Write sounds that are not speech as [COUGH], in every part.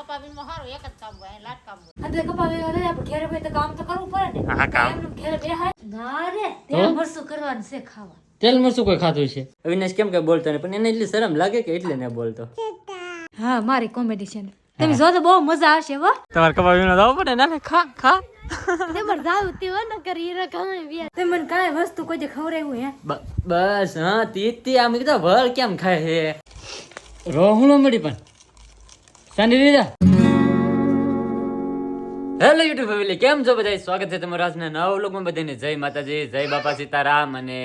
કપાવીમાં હારું એક જ કામ હોય અહીં લાટ કામ હોય. આ તો કપા આપણે ઘેરે ભાઈ તો કામ તો કરવું પડે ને. હા, કામ. એમનેમ બેહાય. ના રે ત્યાં મરસું કરવાનું છે ખાવા. તેલ મરસું કોઈ ખાતું છે? અવિનાશ કેમ કે બોલતો નહીં પણ એને એટલી શરમ લાગે કે એટલે ને બોલતો? હા મારી કોમેડી છે તમે જો તો બહુ મજા આવશે હો. તમારે કપા વીણો જવું પડે ના ખા ખા. તે જાવ તે ન કરી રે કામે બી તે કાંઈ વસ્તુ કોઈ હે? બસ હા તી તી આમ કીધા વર કેમ ખાય હે? રોહુણો મળી પણ. સાંડી લીધા? હેલો યુટ્યુબ ફેમિલી કેમ છો બધા સ્વાગત છે તમારું આજના નવા વ્લોગમાં બધાને જય માતાજી જય બાપા સીતારામ. અને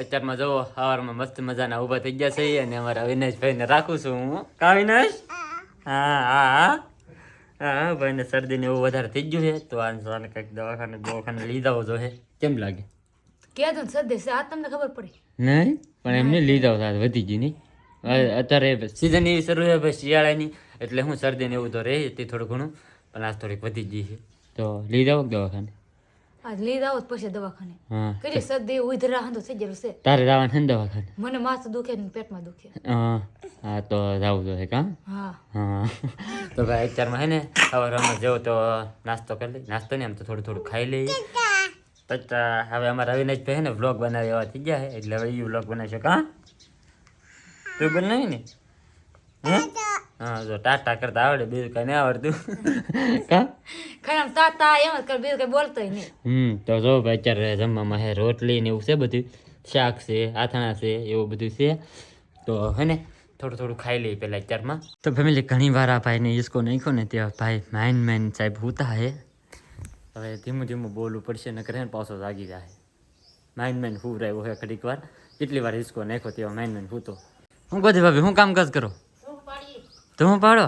અત્યારમાં જો સવારમાં મસ્ત મજાના ઊભા થઈ ગયા છે અને અમારા અવિનાશભાઈને રાખું છું હું. કા અવિનાશ? હા હા હા. હા ભાઈને શરદી ને એવું વધારે થઈ ગયું છે. તો આ સવારે કંઈક દવાખાને દવાખાને લીધા હોજો જો હે. કેમ લાગે? કે તો સદે આ તમને ખબર પડી. નહીં પણ એમને લીધા હતા વધી ગઈ નહીં. અત્યારે સિઝન એવી શરૂ છે ભાઈ શિયાળાની. એટલે હું શરદીને એવું તો રહે તે થોડું ઘણું પણ આજ થોડીક વધી ગઈ છે. તો લઈ હોક દવાખાને? આજ લઈ જાવ પછી દવાખાને. હા. કરી શરદી ઉધરા હાંધો થઈ ગયેલું છે. તારે જવાનું છે દવાખાને? મને માથું દુખે ને પેટમાં દુખે. હા હા તો જવું જોઈએ કાં હા? હા. તો ભાઈ અત્યારમાં હે ને અમે જેવો તો નાસ્તો કરી લઈ. નાસ્તો ને આમ તો થોડું થોડું ખાઈ લઈએ પછી હવે અમારા અવિનાશ ભાઈ હે ને વ્લોગ બનાવી એવા થઈ ગયા છે. એટલે હવે એ વ્લોગ બનાવશે કાં? તું બનાવી ને? હે? હા જો ટાટા કરતા આવડે બીજું કઈ નહીં આવડતું. કાં? તા તા એમ જ કર બીજું કઈ બોલતો નહીં. હમ તો જો ભાઈ અત્યારે જમવામાં હે રોટલી ને એવું છે બધું. શાક છે આથણા છે એવું બધું છે. તો હે ને થોડું થોડું ખાઈ લઈએ પહેલાં અત્યારમાં. તો ફેમિલી ઘણી વાર આ ભાઈને ઈસકો નાખ્યો ને ત્યાં ભાઈ માઇન માઇન સાહેબ હોતા હે. હવે ધીમું ધીમું બોલવું પડશે ને કરે ને પાછો જાગી જાય. માઇન માઇન હું રહ્યો હે ઘડીક વાર. કેટલી વાર હિસકો નાખ્યો તેવા માઇન માઇન હૂતો. હું ગોધી ભાભી હું કામ કાજ કરો? હું પાડો?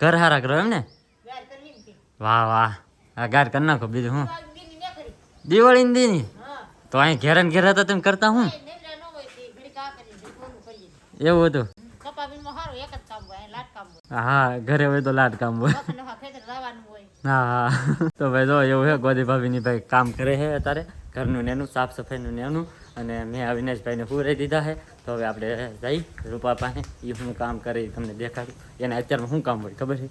ઘર હારા કરો એમ ને ને. વાહ વાહ. આ ગાર કરી નાખો બીજું હું? ને દિવાળી દીની? તો અહીં ઘેર ને ઘેરા તેમ તમે કરતા હું? ન એવું હતું? હા ઘરે હોય તો લાટ કામ હોય. હા હા. તો ભાઈ જો એવું છે ગોદી ભાભીની ભાઈ કામ કરે છે અત્યારે. ઘરનું નેનું, સાફ સફાઈનું નેનું અને મેં અવિનાશભાઈને પૂરાઈ દીધા છે. તો હવે આપણે જઈ રૂપા પાસે એ હું કામ કરી તમને દેખાડું. એને અત્યારમાં શું કામ હોય ખબર છે?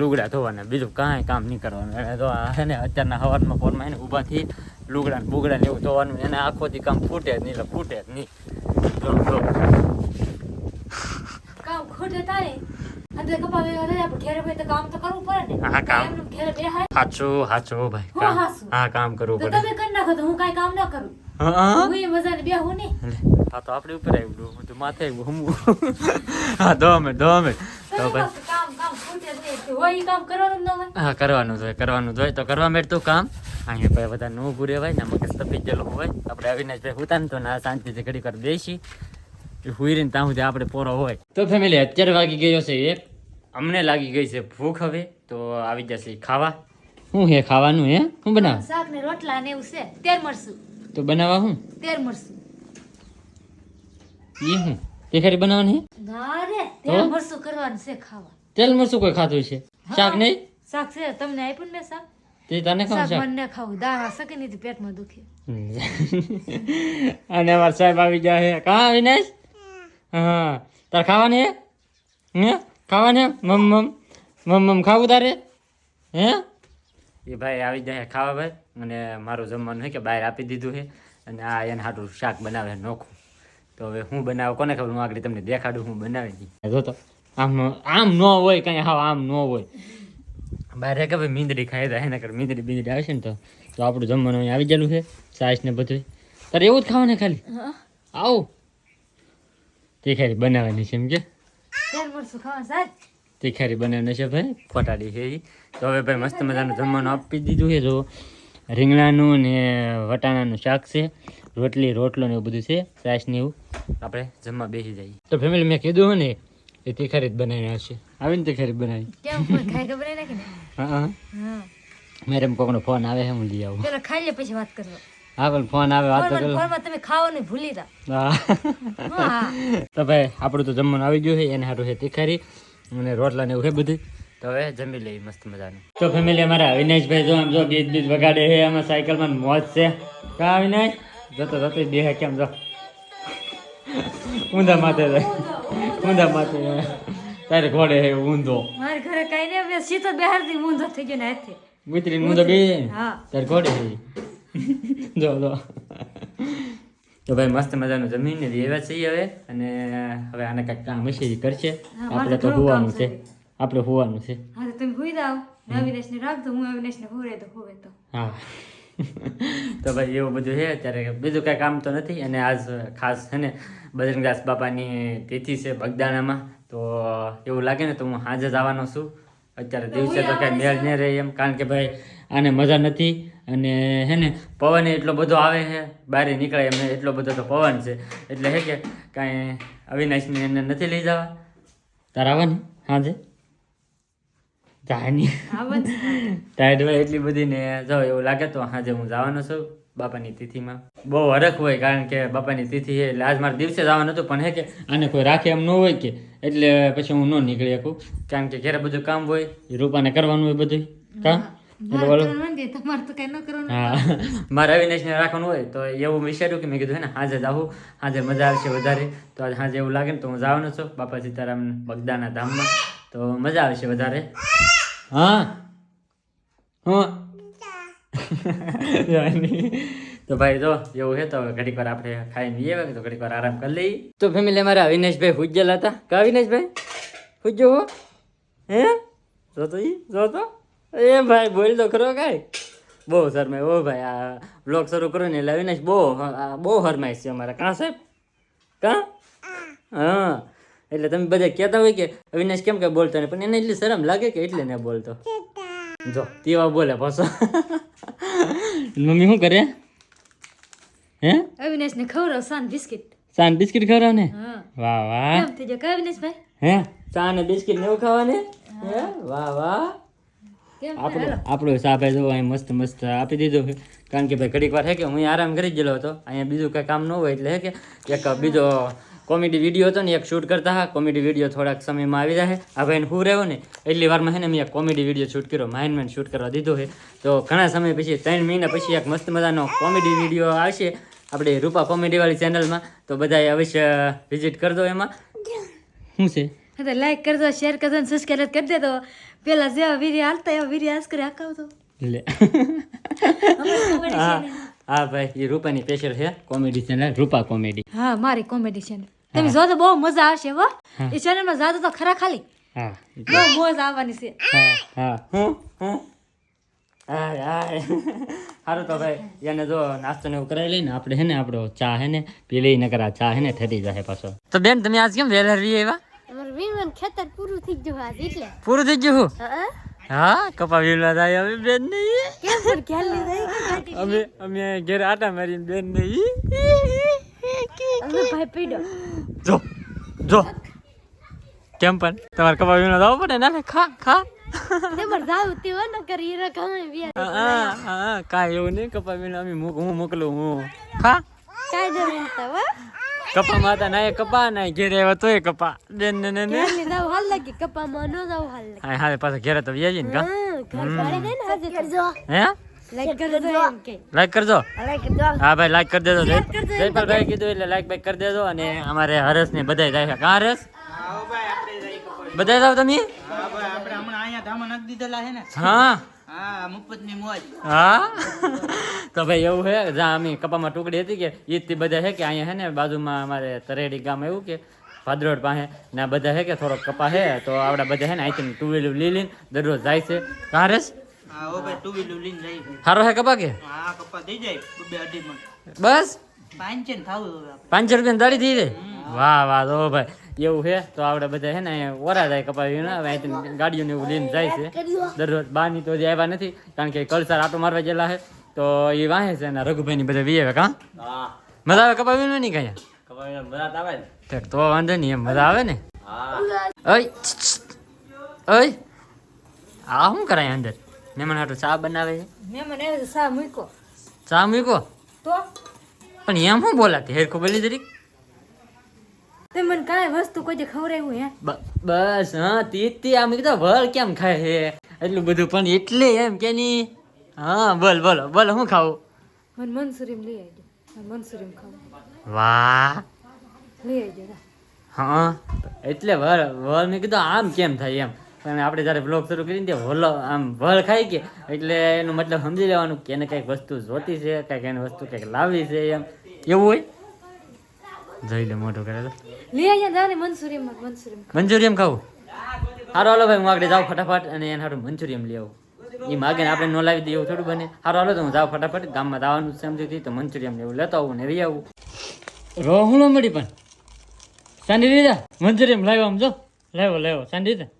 લુગડા ધોવાના, બીજું કાંઈ કામ નહીં કરવાનું. એને તો આ છે ને અત્યારના હવારમાં ફોનમાં એને ઊભાથી લુગડાને લુગડા ને બુગડા ને એવું ધોવાનું એને આખોથી કામ ફૂટે જ નહીં ફૂટે જ નહીં. કપા આપણે ઘેરે ભાઈ તો કામ તો કરવું પડે ને. હા, કામ. ઘેરે હાચું હાચું ભાઈ કામ. હા કામ કરવું તો તમે કરી નાખો તો હું કાંઈ કામ ન કરું. હા હું. એ મજાને બેહું નહીં. લે, તો આપણી ઉપર આવ્યું હું તો માથે હા દો મિનિટ દો તો ભાઈ. હોય હોય. હા કરવાનું જોઈએ કરવાનું જોઈએ તો કરવા માંડ તું કામ. અહીંયા ભાઈ બધા નું ઊભું રહેવાય ને મગજ તપી ગયેલો હોય. આપણે આવીને ને તો ના શાંતિથી ઘડી કરી દેશી હુઈ રહીને ત્યાં સુધી આપણે પોરો હોય. તો ફેમિલી અત્યારે વાગી ગયો છે એક. અમને લાગી ગઈ છે ભૂખ હવે તો આવી જશે. ખાવા? શું હે ખાવાનું હે? શું બનાવ? શાક ને રોટલા ને એવું છે. તેર મરસું. તો બનાવવા હું? તેર મરસું. એ હું? તીખારી બનાવવાની ના રે તેર મરસું કરવાનું છે ખાવા. તેલ મરચું કોઈ ખાતું છે? શાક નહીં? શાક છે. તમને આપ્યું ને મેં શાક? તે તને ખાવ શાક મને ખાવું. દાણા શકે નહીં તો પેટમાં દુખે. [LAUGHS] અને અમાર સાહેબ આવી ગયા હે. કા વિનેશ હા તાર ખાવાની હે? હે? ખાવાની? મમ મમ. મમ મમ ખાવું તારે? હે? એ ભાઈ આવી જાય ખાવા ભાઈ. અને મારું જમવાનું છે કે બહાર આપી દીધું છે અને આ એને હાટું શાક બનાવે નોખું. તો હવે હું બનાવું? કોને ખબર? હું આગળ તમને દેખાડું હું બનાવી દઈ જો તો આમ આમ ન હોય કઈ હા આમ ન હોય. બહાર કે ભાઈ મીંદડી ખાઈ જાય એના કરે મીંદડી બીંદડી આવશે ને તો. તો આપણું જમવાનું અહીં આવી ગયેલું છે સાસ ને બધું તારે એવું જ ખાવાનું ખાલી? આવું. તીખારી બનાવવાની છે એમ કે? તીખારી બનાવવાની છે ભાઈ ફોટાડી છે તો હવે ભાઈ મસ્ત મજાનું જમવાનું આપી દીધું છે જો. રીંગણાનું ને વટાણાનું શાક છે રોટલી રોટલો ને એવું બધું છે રાઈસ ને એવું. આપણે જમવા બેસી જઈએ. તો ફેમિલી મેં કીધું હોય ને એ તીખારી જ બનાવી હશે આવીને તીખારી બનાવી. હા હા. મેરે કોકનો ફોન આવે હું લઈ આવું. પેલા ખાઈ લે પછી વાત કરવા હા પણ ફોન આવે વાત તો કરો. તમે ખાવાનું ભૂલી હા. હા. તો ભાઈ આપણું તો જમવાનું આવી ગયું છે એને હારું છે તીખારી અને રોટલા ને એવું છે બધું. તો હવે જમી લઈએ મસ્ત મજાનું. તો ફેમિલી અમારા અવિનાશભાઈ જો આમ જો ગીત બીજ વગાડે છે આમાં સાયકલમાં મોજ છે. કા અવિનાશ જતો જતો બે કેમ જો. ઊંધા માથે ઊંધા માથે તારે ઘોડે છે ઊંધો. મારે ઘરે કઈ નહીં સીતો બેહારથી ઊંધો થઈ ગયો ને હાથે. ગુતરી ઊંધો તો બે હા. ઘોડે થઈ. જો જો. તો ભાઈ મસ્ત મજાનું જમીને લેવા છીએ હવે. અને હવે આને કાંઈક કામ હશે એ કરશે. આપણે તો હોવાનું છે. આપણે હોવાનું છે. હા તો તમે હોઈ જાઓ. ને અવિનાશને રાખજો હું અવિનાશને હોરે તો હોવે તો. હા. તો ભાઈ એવું બધું છે. અત્યારે બીજું કાંઈ કામ તો નથી. અને આજ ખાસ છે ને બજરંગદાસ બાપાની તિથિ છે બગદાણામાં. તો એવું લાગે ને તો હું હાજર જ આવવાનો છું. અત્યારે દિવસે તો કાંઈ મેળ નહીં રહે એમ. કારણ કે ભાઈ આને મજા નથી. અને હે ને પવન એટલો બધો આવે છે બહાર નીકળે એમને એટલો બધો તો પવન છે. એટલે હે કે કાંઈ અવિનાશને એને નથી લઈ જવા. તારે આવવાની હાજે. જાય નહીં ટાઈડ હોય એટલી બધી ને જો એવું લાગે તો આજે હું જવાનો છું બાપાની તિથિમાં. બહુ હરખ હોય કારણ કે બાપાની તિથિ છે એટલે આજ મારે દિવસે જવાનું હતું પણ હે કે આને કોઈ રાખે એમ ન હોય કે એટલે પછી હું ન નીકળી શકું. કારણ કે ઘરે બધું કામ હોય રૂપાને કરવાનું હોય બધું કામ હા. મારે અવિનાશને રાખવાનું હોય તો એવું વિચાર્યું કે મેં કીધું હે ને હાજે જાવું હાજે મજા આવશે વધારે. તો આજે હાજે એવું લાગે ને તો હું જવાનો છું બાપા સીતારામ બગદાના ધામમાં. તો મજા આવશે વધારે. હા. હું. [LAUGHS] તો ભાઈ જો એવું છે તો ઘડીક વાર આપણે ખાઈને જઈએ તો ઘડીક વાર આરામ કરી લઈએ. તો ફેમિલી અમારા અવિનાશભાઈ હુજ્જલ હતા કા અવિનાશભાઈ હુજ્જો હો. હે? જો તો ઈ જો તો. એ ભાઈ બોલ તો ખરો કાંઈ. બહુ શરમાય. ઓ ભાઈ આ બ્લોગ શરૂ કરો ને એટલે અવિનાશ બહુ બહુ હરમાઈશ છે અમારા. કાં સાહેબ? કાં? હા. એટલે તમે બધા કહેતા હોય કે અવિનાશ કેમ કે બોલતો નહીં પણ એને એટલી શરમ લાગે કે એટલે ને બોલતો. જો તેવા બોલે પાછો. મમ્મી શું કરે? હે? અવિનાશને ખવડાવ સાન બિસ્કિટ. સાન બિસ્કિટ ખવડાવ ને હા. વાહ વાહ. કેમ થઈ જાય અવિનાશભાઈ? હે? સાન બિસ્કિટ ને એવું ખાવાને? હે? વાહ વાહ. આપણું આપણો સાહેબ જો અહીં મસ્ત મસ્ત આપી દીધું છે. કારણ કે ભાઈ ઘડીક વાર હે કે હું આરામ કરી ગયેલો હતો. અહીંયા બીજું કાંઈ કામ ન હોય એટલે હે કે એક બીજો કોમેડી વીડિયો હતો ને એક શૂટ કરતા હા કોમેડી વીડિયો થોડાક સમયમાં આવી જાય આ ભાઈને હું રહ્યો ને એટલી વારમાં હે ને મેં એક કોમેડી વીડિયો શૂટ કર્યો. માઇન્ડ મેન શૂટ કરવા દીધો છે. તો ઘણા સમય પછી ત્રણ મહિના પછી એક મસ્ત મજાનો કોમેડી વીડિયો આવશે આપણે રૂપા કોમેડીવાળી ચેનલમાં. તો બધાએ અવશ્ય વિઝિટ કરજો એમાં. શું છે? લાઈક કરજો શેર કરજો અને સબસ્ક્રાઇબ કરી દેજો. પેલા જેવા વીડિયો હાલતા એવા વીડિયો આજ કરી હકાવતો લે હા હા ભાઈ એ રૂપાની સ્પેશિયલ છે કોમેડી ચેનલ રૂપા કોમેડી હા મારી કોમેડી ચેનલ તમે જો તો બહુ મજા આવશે હો એ ચેનલમાં જાતો તો ખરા ખાલી હા બહુ મોજ આવવાની છે હા હા હું હું સારું તો ભાઈ એને જો નાસ્તો ને એવું કરાવી લઈને આપણે હે ને આપણો ચા હે ને પી લઈ નકર આ ચા હે ને થતી જાય પાછો તો બેન તમે આજ કેમ વહેલા રહી એવા વિમાન ખેતર પૂરું થઈ ગયું આજ એટલે. પૂરું થઈ ગયું હા? કપા વીમલા થાય અમે બેન નહીં કેમ પર ખ્યાલ નહીં અમે અમે ઘેર આટા મારીને બેન નહીં અમે ભાઈ પીડો. જો જો. કેમ પણ? તમારે કપા વીમલા જવું પડે ના? ખા ખા. તમારે જાવ તે હો ન કરી રે ગમે હા હા કાંઈ એવું નહીં. કપા વીમલા અમે હું મોકલું હું. ખા. કાંઈ જરૂર કપા માતા ના કપા ના ઘેરે આવ્યા તોય કપા. બેન ને ને ને. જાવ હાલ લાગી કપામાં ન જાવ હાલ લાગી. હા હા પાછા ઘેરે તો વ્યાજી ને કા હા કરજો. હે? લાઈક કરજો લાઈક કરજો? હા ભાઈ લાઈક કરી દેજો. જયપાલભાઈ કીધું એટલે લાઈક બાઈક કરી દેજો અને અમારે હરસ ને બધા જાય કા બધાય જાવ તમે? આપણે હમણાં અહીંયા ધામા નાખી દીધેલા છે ને. હા. હા હા? તો ભાઈ એવું છે? જ્યાં અમે કપામાં ટુકડી હતી કે ઈદથી બધા છે કે અહીંયા છે ને બાજુમાં અમારે તરેડી ગામ એવું કે ભાદરોડ પાસે. ને બધા હે કે થોડોક કપા હે તો આવડા બધા છે ને અહીંથી ટુ વ્હીલર લઈ લઈને દરરોજ જાય છે. કા હરસ હા કપા કે? હા બસ? પાંચસો રૂપિયા દાડી થઈ જાય? વાહ વાહ તો ભાઈ. એવું છે? તો આપણે બધા છે ને અહીંયા ઓરા જાય કપાવી ને હવે અહીંથી ગાડીઓ ને એવું લઈને જાય છે. દરરોજ બારની તો હજી આવ્યા નથી કારણ કે કલસાર આટો મારવા ગયેલા છે. તો એ વાહે છે ને રઘુભાઈ ની બધા વી આવે કા? મજા આવે કપાવી નહીં કઈ? તો વાંધો નહીં એમ મજા આવે ને? ઓય ઓય આ શું કરાય અંદર? મહેમાન હાટું ચા બનાવે છે? મેમન આવે મૂકો ચા મૂકો તો? પણ એમ શું બોલાતી? હેરખું બોલી જરીક મને કાંઈ વસ્તુ કોઈ ખવડાવ્યું હે? બસ હા તીતી આમ કીધું વળ કેમ ખાય હે? એટલું બધું પણ એટલે એમ કે ની હા બોલ બોલો બોલો હું ખાવું? મને મનસુરીમ લઈ આવજો. મનસુરીમ ખાવું. વાહ. લઈ આવજો હા એટલે વળ વળ મેં કીધું આમ કેમ થાય એમ? પણ આપણે જ્યારે બ્લોગ શરૂ કરીને ત્યાં વલ આમ વળ ખાઈ કે એટલે એનું મતલબ સમજી લેવાનું કે એને કંઈક વસ્તુ જોતી છે કંઈક એને વસ્તુ કંઈક લાવી છે એમ. એવું હોય? જોઈ લે મોટું કરે લે. અહીંયા જાવ ને મંચુરિયમ મંચુરિયમ મંચુરિયમ ખાવું? હારો હાલો ભાઈ હું આગળ જાઉં ફટાફટ અને એને હારું મંચુરિયમ લઈ આવું. એ માગે ને આપણે ન લાવી દઈએ એવું થોડું બને. હારો હાલો તો હું જાઉં ફટાફટ. ગામમાં જવાનું સમજી હતી તો મંચુરિયમ લેવું લેતો આવું ને રહી આવું. રો હું ન મળી પણ. સાંડી દીધા મંચુરિયમ લાવ્યો આમ જો. લાવ્યો લાવ્યો. સાંડી દીધા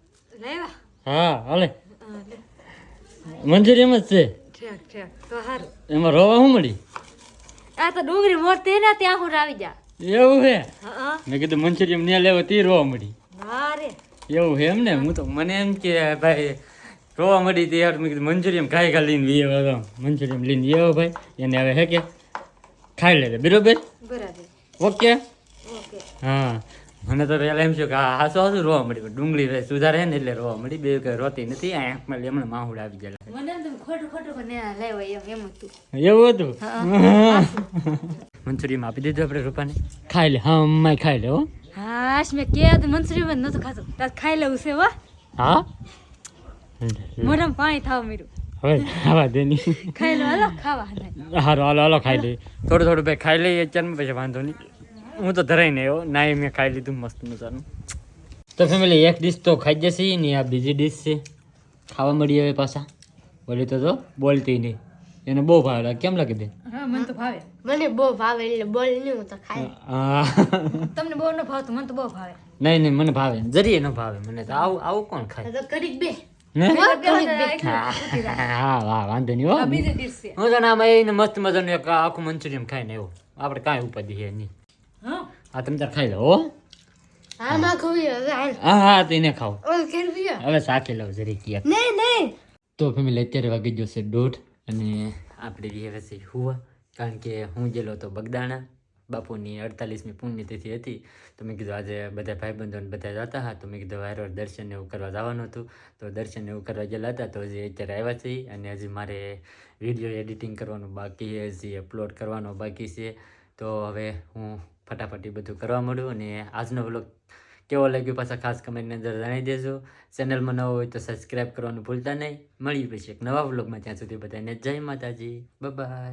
લેવા હા હાલે. મંચુરિયમ જ છે. એમાં રોવા શું મળી? આ તો ડુંગળી મોરતી તેના ત્યાં હું આવી જા. એવું છે મેં કીધું મંચુરિયમ ને લેવા તી રોવા મળી. હા એવું હે એમ ને હું તો મને એમ કે ભાઈ રોવા મળી તે યાર. મેં કીધું મંચુરિયમ ખાઈ ખા લઈને વીએ મંચુરિયમ લઈને એવો ભાઈ. એને હવે હે કે ખાઈ લે બરોબર? બરાબર. ઓકે? હા. મને તો પહેલાં એમ છે કે હા હાસો હાસું રોવા મળી. ડુંગળી ભાઈ સુધારે ને એટલે રોવા મળી. બે કઈ રોતી નથી. આ આંખમાં હમણાં માહુડ આવી ગયેલા. મને એમ ખોટું ખોટું પણ લેવાય એમ એમ હતું. એવું હતું? મંચુરિયમ આપી દીધું આપણે રૂપાને. ખાઈ લે. હા અમ્માય ખાઈ લે હો. હાશ મેં કે તો મંચુરિયમ નતું ખાતું તાર ખાઈ લેવું છે વા હા? મોઢામાં પાણી થાવ મીરું હવે ખાવા દેની ખાઈ લો હાલો ખાવા હારો હાલો હાલો ખાઈ લઈએ થોડું થોડું ભાઈ ખાઈ લઈએ ચાલ પછી વાંધો નહીં. હું તો ધરાઈ નહીં આવ્યો ના એ મેં ખાઈ લીધું મસ્ત મજાનું. તો ફેમિલી એક ડીશ તો ખાઈ જશે ને આ બીજી ડીશ છે. ખાવા મળી હવે પાછા. બોલી તો તો બોલતી નહીં. એને બહુ ભાવે. લાગે કેમ લાગે બેન હા મને તો ભાવે. મને બહુ ભાવે એટલે બોલ નહીં હું તો ખાય હા. તમને બહુ ન ભાવતું મને તો બહુ ભાવે. નહીં નહીં મને ભાવે. જરીએ ન ભાવે મને તો આવું આવું કોણ ખાય? તો કરી બે. હા વાહ વાંધો નહીં હો. બીજી હું તો એને મસ્ત મજાનું એક આખું મંચુરિયમ ખાઈને એવું આપણે કાંઈ ઉપાધિ છે નહીં. હા. આ તમે તાર ખાઈ લો હો. હા ખોવી હા હા તો એને ખાઓ. હવે સાચી લઉં જરી નહીં નહીં. તો ફેમિલી અત્યારે વાગી જશે છે દોઢ. અને આપણે જઈએ છે હુવા, કારણ કે હું ગયેલો તો બગદાણા, બાપુની અડતાલીસમી પુણ્યતિથિ હતી, તો મેં કીધું આજે બધા ભાઈબંધોને બધા જતા હતા, તો મેં કીધું વારવાર દર્શન એવું કરવા જવાનું હતું. તો દર્શન એવું કરવા ગયેલા હતા, તો હજી અત્યારે આવ્યા છે અને હજી મારે વીડિયો એડિટિંગ કરવાનું બાકી હજી અપલોડ કરવાનો બાકી છે. તો હવે હું ફટાફટ એ બધું કરવા માંડું અને આજનો વ્લોગ કેવો લાગ્યું પાછા ખાસ કમેન્ટની અંદર જણાવી દેજો. ચેનલમાં નવો હોય તો સબસ્ક્રાઈબ કરવાનું ભૂલતા નહીં. મળીએ પછી એક નવા વ્લોગમાં ત્યાં સુધી બધાને જય માતાજી. બાય